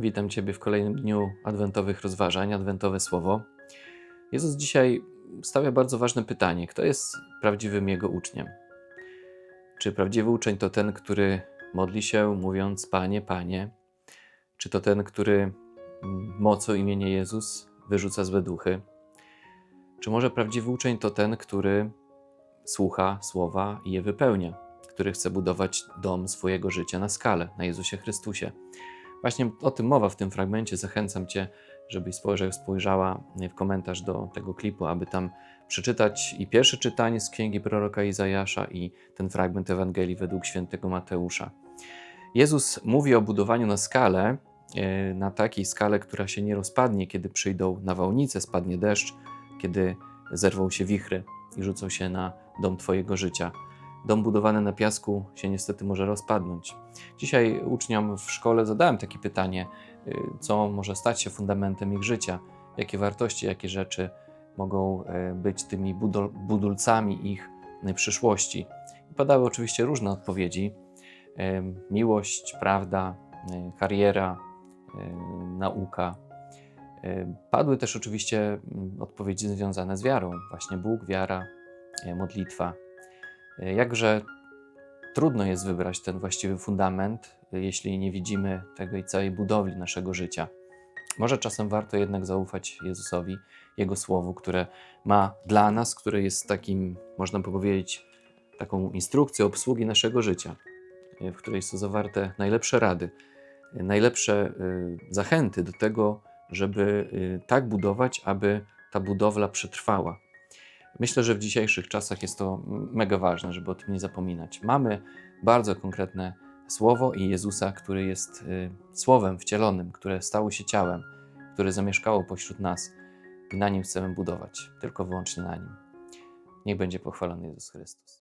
Witam Ciebie w kolejnym dniu adwentowych rozważań, adwentowe słowo. Jezus dzisiaj stawia bardzo ważne pytanie: kto jest prawdziwym Jego uczniem? Czy prawdziwy uczeń to ten, który modli się, mówiąc: Panie, Panie? Czy to ten, który mocą imienia Jezus wyrzuca złe duchy? Czy może prawdziwy uczeń to ten, który słucha słowa i je wypełnia, który chce budować dom swojego życia na skalę, na Jezusie Chrystusie? Właśnie o tym mowa w tym fragmencie. Zachęcam Cię, żebyś spojrzał, spojrzała w komentarz do tego klipu, aby tam przeczytać i pierwsze czytanie z księgi proroka Izajasza, i ten fragment Ewangelii według świętego Mateusza. Jezus mówi o budowaniu na skalę, e, na takiej skale, która się nie rozpadnie, kiedy przyjdą nawałnice, spadnie deszcz, kiedy zerwą się wichry i rzucą się na dom Twojego życia. Dom budowany na piasku się niestety może rozpadnąć. Dzisiaj uczniom w szkole zadałem takie pytanie, y, co może stać się fundamentem ich życia, jakie wartości, jakie rzeczy mogą y, być tymi budul budulcami ich przyszłości. I padały oczywiście różne odpowiedzi: miłość, prawda, kariera, nauka. Padły też oczywiście mm, odpowiedzi związane z wiarą, właśnie Bóg, wiara, modlitwa. Jakże trudno jest wybrać ten właściwy fundament, jeśli nie widzimy tej całej budowli naszego życia. Może czasem warto jednak zaufać Jezusowi, Jego słowu, które ma dla nas, które jest takim, można powiedzieć, taką instrukcją obsługi naszego życia, w której są zawarte najlepsze rady, najlepsze y, zachęty do tego, żeby tak budować, aby ta budowla przetrwała. Myślę, że w dzisiejszych czasach jest to mega ważne, żeby o tym nie zapominać. Mamy bardzo konkretne słowo i Jezusa, który jest y, słowem wcielonym, które stało się ciałem, które zamieszkało pośród nas i na nim chcemy budować, tylko wyłącznie na nim. Niech będzie pochwalony Jezus Chrystus.